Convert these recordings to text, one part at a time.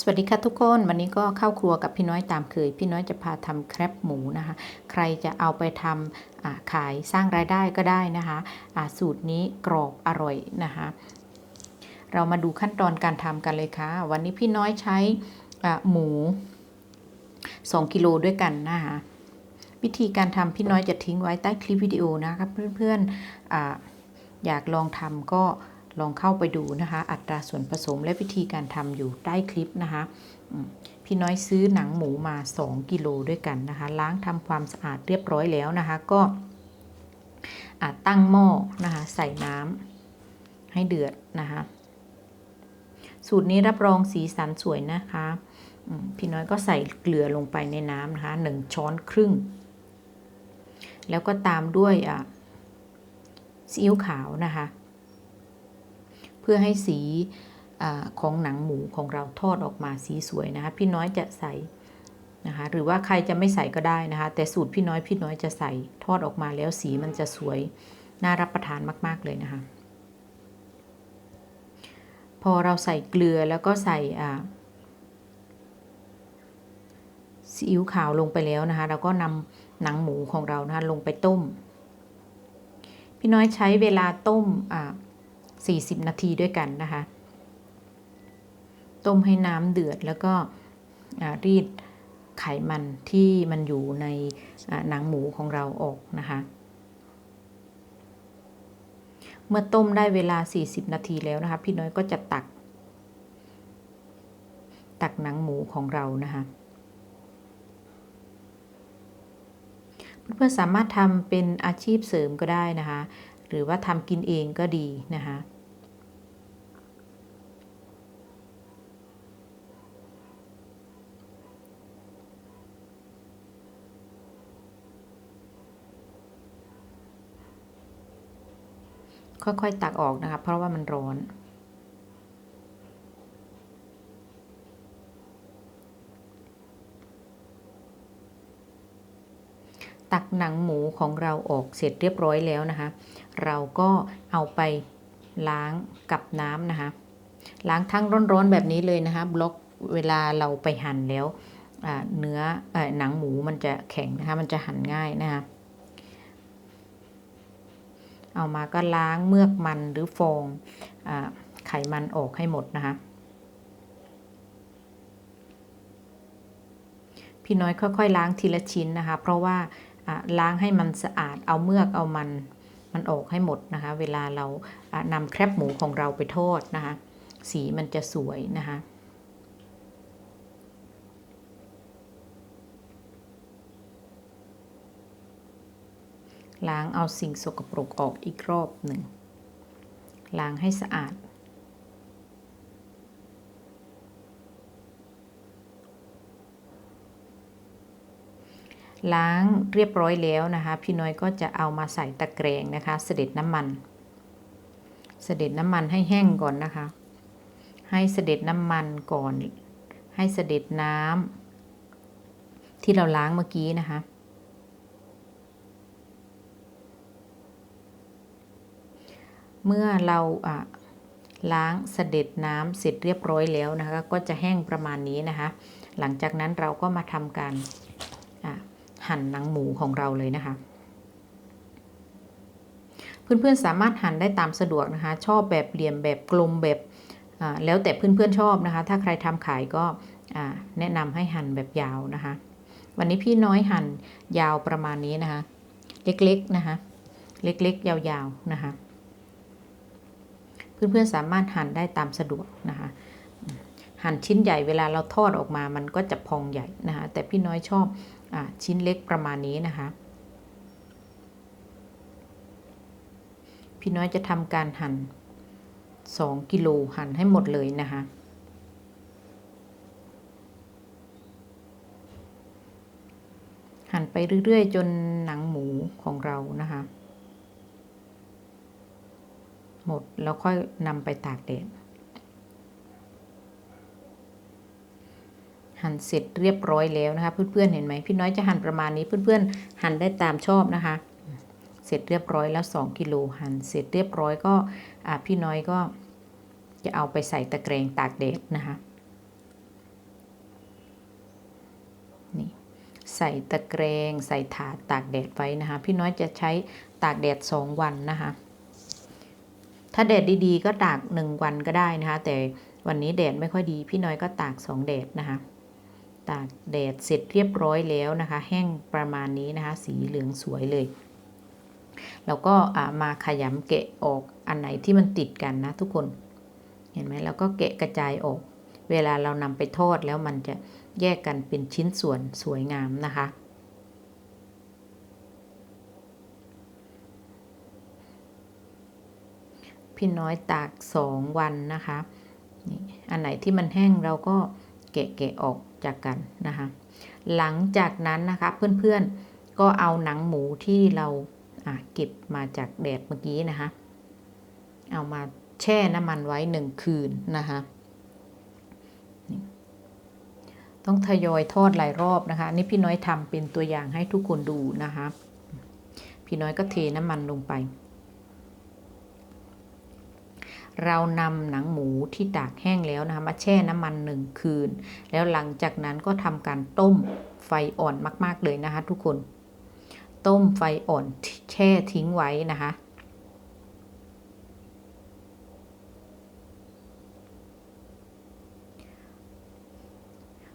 สวัสดีค่ะทุกคนวันนี้ก็เข้าครัวกับพี่น้อยตามเคย พี่น้อยจะพาทำแครบหมูนะคะ ใครจะเอาไปทำอ่าขายสร้างรายได้ก็ได้นะคะสูตรนี้กรอบอร่อยนะคะ เรามาดูขั้นตอนการทำกันเลยค่ะ วันนี้พี่น้อยใช้หมู 2 กิโลด้วยกันนะคะวิธีการทำพี่น้อยจะทิ้งไว้ใต้คลิปวิดีโอนะครับเพื่อนๆออยากลองทำก็ ลองเข้าไปดูนะคะ อัตราส่วนผสมและวิธีการทำอยู่ใต้คลิปนะคะพี่น้อยซื้อหนังหมูมา 2 กิโลด้วยกันนะคะ ล้างทำความสะอาดเรียบร้อยแล้วนะคะ ก็อ่าตั้งหม้อนะคะ ใส่น้ำให้เดือดนะคะ สูตรนี้รับรองสีสันสวยนะคะพี่น้อยก็ใส่เกลือลงไปในน้ำนะคะหนึ่งช้อนครึ่ง แล้วก็ตามด้วยอะซีอิ๊วขาวนะคะ พื่อให้สีอของหนังหมูของเราทอดออกมาสีสวยนะคะ พี่น้อยจะใส่นะคะหรือว่าใครจะไม่ใส่ก็ได้นะคะ แต่สูตรพี่น้อยพี่น้อยจะใส่ทอดออกมาแล้วสีมันจะสวย น่ารับประทานมาก ๆ เลยนะคะ พอเราใส่เกลือแล้วก็ใส่ซีอิ๊วขาวลงไปแล้วนะคะ เราก็นำหนังหมูของเรานะคะลงไปต้ม พี่น้อยใช้เวลาต้มอ่า 40 นาทีด้วยกันนะคะ ต้มให้น้ำเดือดแล้วก็รีดไขมันที่มันอยู่ในหนังหมูของเราออกนะคะ เมื่อต้มได้เวลา 40 นาทีแล้วนะคะ พี่น้อยก็จะตัก ตักหนังหมูของเรานะคะเพื่อนๆสามารถทำเป็นอาชีพเสริมก็ได้นะคะ หรือว่าทำกินเองก็ดีนะคะ ค่อยๆ ตักออกนะคะ เพราะว่ามันร้อน ตักหนังหมูของเราออกเสร็จเรียบร้อยแล้วนะคะ เราก็เอาไปล้างกับน้ำนะคะ ล้างทั้งร้อนๆแบบนี้เลยนะคะ บล็อกเวลาเราไปหั่นแล้วเนื้ออหนังหมูมันจะแข็งนะคะ มันจะหั่นง่ายนะคะ เอามาก็ล้างเมือกมันหรือฟองอไขมันออกให้หมดนะคะ พี่น้อยค่อยๆ ล้างทีละชิ้นนะคะ เพราะว่าล้างให้มันสะอาดเอาเมือกเอามันมันออกให้หมดนะคะ เวลาเราอ่านำแครบหมูของเราไปทอดนะคะ สีมันจะสวยนะคะ ล้างเอาสิ่งสกปรกออกอีกรอบหนึ่ง ล้างให้สะอาด ล้างเรียบร้อยแล้วนะคะ พี่น้อยก็จะเอามาใส่ตะแกรงนะคะ เสด็จน้ำมัน เสด็จน้ำมันให้แห้งก่อนนะคะ ให้เสด็จน้ำมันก่อน ให้เสด็จน้ำที่เราล้างเมื่อกี้นะคะ เมื่อเราล้างเสด็จน้ำเสร็จเรียบร้อยแล้วนะคะ ก็จะแห้งประมาณนี้นะคะ หลังจากนั้นเราก็มาทำการหั่นหนังหมูของเราเลยนะคะ เพื่อนๆสามารถหั่นได้ตามสะดวกนะคะ ชอบแบบเหลี่ยมแบบกลมแบบแล้วแต่เพื่อนๆชอบนะคะ ถ้าใครทำขายก็แนะนำให้หั่นแบบยาวนะคะ วันนี้พี่น้อยหั่นยาวประมาณนี้นะคะ เล็กๆนะคะ เล็กๆ ยาวๆนะคะ เพื่อนๆสามารถหั่นได้ตามสะดวกนะคะหั่นชิ้นใหญ่เวลาเราทอดออกมามันก็จะพองใหญ่นะคะแต่พี่น้อยชอบอชิ้นเล็กประมาณนี้นะคะ พี่น้อยจะทำการหั่น 2 กิโลหั่นให้หมดเลยนะคะหั่นไปเรื่อยๆ จนหนังหมูของเรานะคะ หมดแล้วค่อยนำไปตากแดดหั่นเสร็จเรียบร้อยแล้วนะคะ เพื่อนๆเห็นไหมพี่น้อยจะหั่นประมาณนี้เพื่อนๆหั่นได้ตามชอบนะคะ เสร็จเรียบร้อยแล้ว 2กิโลหั่นเสร็จเรียบร้อยก็พี่น้อยก็จะเอาไปใส่ตะแกรงตากแดดนะคะนี่ใส่ตะแกรงใส่ถาดตากแดดไว้นะคะ พี่น้อยจะใช้ตากแดด 2 วันนะคะ ถ้าแดดดีๆ ก็ตากหนึ่งวันก็ได้นะคะ แต่วันนี้แดดไม่ค่อยดี พี่น้อยก็ตากสองแดดนะคะ ตากแดดเสร็จเรียบร้อยแล้วนะคะ แห้งประมาณนี้นะคะ สีเหลืองสวยเลย แล้วก็มาขยำแกะออกอันไหนที่มันติดกันนะทุกคน เห็นไหมแล้วก็แกะกระจายออก เวลาเรานำไปทอดแล้วมันจะแยกกันเป็นชิ้นส่วนสวยงามนะคะ พี่น้อยตากสองวันนะคะนี่อันไหนที่มันแห้งเราก็แกะแกะออกจากกันนะคะ หลังจากนั้นนะคะเพื่อนๆก็เอาหนังหมูที่เราเก็บมาจากแดดเมื่อกี้นะคะ เอามาแช่น้ำมันไว้หนึ่งคืนนะคะต้องทยอยทอดหลายรอบนะคะนี่พี่น้อยทำเป็นตัวอย่างให้ทุกคนดูนะคะ พี่น้อยก็เทน้ำมันลงไป เรานำหนังหมูที่ตากแห้งแล้วนะคะมาแช่น้ำมันหนึ่งคืน แล้วหลังจากนั้นก็ทำการต้มไฟอ่อนมาก ๆ เลยนะคะทุกคน ต้มไฟอ่อนแช่ทิ้งไว้นะคะ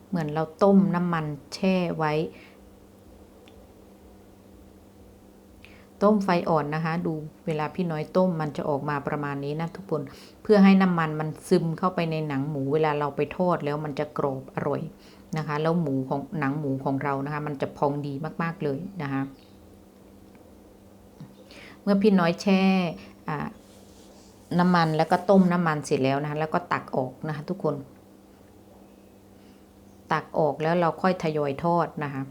เหมือนเราต้มน้ำมันแช่ไว้ ต้มไฟอ่อนนะคะ ดูเวลาพี่น้อยต้มมันจะออกมาประมาณนี้นะทุกคน เพื่อให้น้ำมันมันซึมเข้าไปในหนังหมูเวลาเราไปทอดแล้วมันจะกรอบอร่อยนะคะ แล้วหมูของหนังหมูของเรานะคะ มันจะพองดีมากๆเลยนะคะ เมื่อพี่น้อยแช่น้ำมันแล้วก็ต้มน้ำมันเสร็จแล้วนะคะแล้วก็ตักออกนะคะทุกคน ตักออกแล้วเราค่อยทยอยทอดนะคะ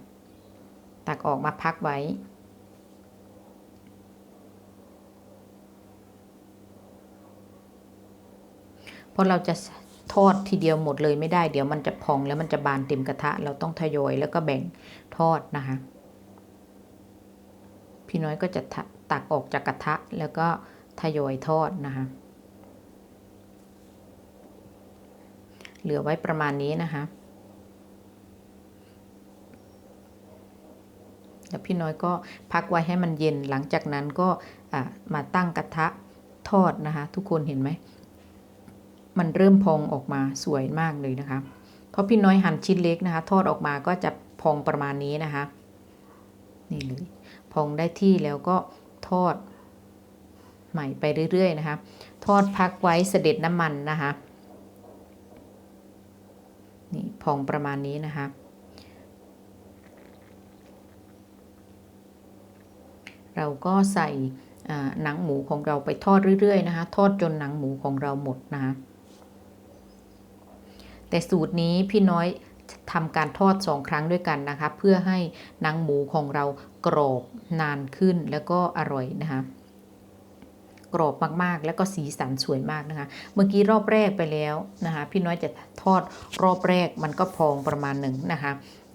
ตักออกมาพักไว้ ราะเราจะทอดทีเดียวหมดเลยไม่ได้เดี๋ยวมันจะพองแล้วมันจะบานเต็มกระทะ เราต้องทยอยแล้วก็แบ่งทอดนะคะ พี่น้อยก็จะตักออกจากกระทะแล้วก็ทยอยทอดนะคะ เหลือไว้ประมาณนี้นะคะแล้วพี่น้อยก็พักไว้ให้มันเย็นหลังจากนั้นก็มาตั้งกระทะทอดนะคะ ทุกคนเห็นไหม มันเริ่มพองออกมาสวยมากเลยนะคะเพราะพี่น้อยหั่นชิ้นเล็กนะคะ ทอดออกมาก็จะพองประมาณนี้นะคะ นี่เลยพองได้ที่แล้วก็ทอดใหม่ไปเรื่อยๆนะคะ ทอดพักไว้เสด็จน้ำมันนะคะนี่พองประมาณนี้นะคะ เราก็ใส่หนังหมูของเราไปทอดเรื่อยๆนะคะ ทอดจนหนังหมูของเราหมดนะคะ แต่สูตรนี้พี่น้อยทำการทอดสองครั้งด้วยกันนะคะ เพื่อให้หนังหมูของเรากรอบนานขึ้นแล้วก็อร่อยนะคะกรอบมากๆ แล้วก็สีสันสวยมากนะคะ เมื่อกี้รอบแรกไปแล้วนะคะ พี่น้อยจะทอดรอบแรกมันก็พองประมาณหนึ่งนะคะ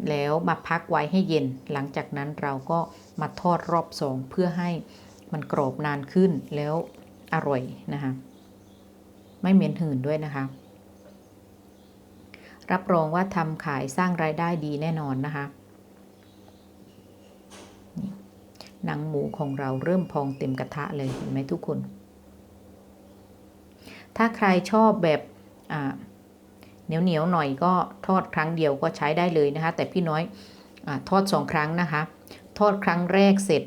แล้วมาพักไว้ให้เย็น หลังจากนั้นเราก็มาทอดรอบสองเพื่อให้มันกรอบนานขึ้นแล้วอร่อยนะคะ ไม่เหม็นหืนด้วยนะคะ รับรองว่าทำขายสร้างรายได้ดีแน่นอนนะคะหนังหมูของเราเริ่มพองเต็มกระทะเลยเห็นไหมทุกคน ถ้าใครชอบแบบเหนียวเหนียวหน่อยก็ทอดครั้งเดียวก็ใช้ได้เลยนะคะ แต่พี่น้อยอทอดสองครั้งนะคะ ทอดครั้งแรกเสร็จ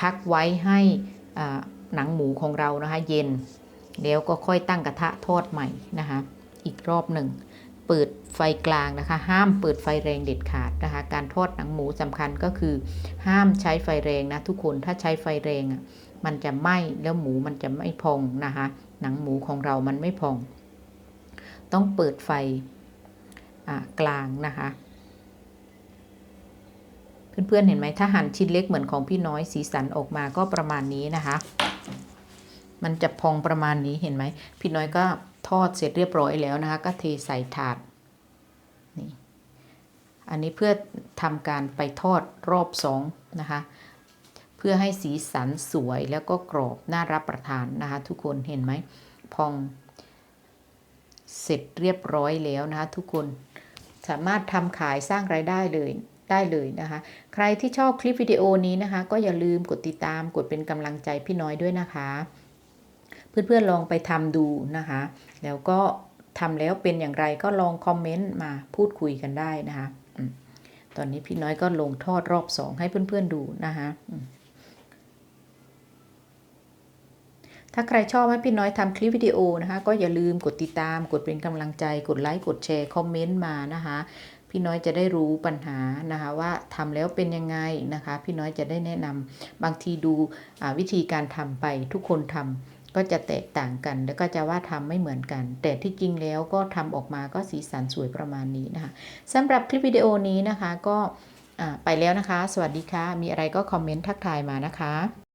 พักไว้ให้หนังหมูของเรานะคะ เย็น แล้วก็ค่อยตั้งกระทะทอดใหม่นะคะ อีกรอบหนึ่ง เปิดไฟกลางนะคะ ห้ามเปิดไฟแรงเด็ดขาดนะคะ การทอดหนังหมูสำคัญก็คือ ห้ามใช้ไฟแรงนะทุกคนถ้าใช้ไฟแรงอะมันจะไหม้แล้วหมูมันจะไม่พองนะคะ หนังหมูของเรามันไม่พอง ต้องเปิดไฟกลางนะคะเพื่อนๆเห็นไหมถ้าหั่นชิ้นเล็กเหมือนของพี่น้อยสีสันออกมาก็ประมาณนี้นะคะ มันจะพองประมาณนี้เห็นไหมพี่น้อยก็ ทอดเสร็จเรียบร้อยแล้วนะคะก็เทใส่ถาดนี่อันนี้เพื่อทำการไปทอดรอบสองนะคะเพื่อให้สีสันสวยแล้วก็กรอบน่ารับประทานนะคะทุกคนเห็นไหมพองเสร็จเรียบร้อยแล้วนะคะทุกคนสามารถทำขายสร้างรายได้เลยได้เลยนะคะ ใครที่ชอบคลิปวิดีโอนี้นะคะ ก็อย่าลืมกดติดตามกดเป็นกำลังใจพี่น้อยด้วยนะคะ เพื่อนๆลองไปทำดูนะคะ แล้วก็ทำแล้วเป็นอย่างไรก็ลองคอมเมนต์มาพูดคุยกันได้นะคะตอนนี้พี่น้อยก็ลงทอดรอบสองให้เพื่อนๆดูนะคะถ้าใครชอบให้พี่น้อยทำคลิปวิดีโอนะคะ ก็อย่าลืมกดติดตามกดเป็นกำลังใจ กดไลค์กดแชร์คอมเมนต์มานะคะ พี่น้อยจะได้รู้ปัญหานะคะว่าทำแล้วเป็นยังไงนะคะ พี่น้อยจะได้แนะนำบางทีดูวิธีการทำไปทุกคนทำ ก็จะแตกต่างกัน แล้วก็จะว่าทำไม่เหมือนกัน แต่ที่จริงแล้วก็ทำออกมาก็สีสันสวยประมาณนี้นะคะสำหรับคลิปวิดีโอนี้นะคะก็ไปแล้วนะคะ สวัสดีค่ะ มีอะไรก็คอมเมนต์ทักทายมานะคะ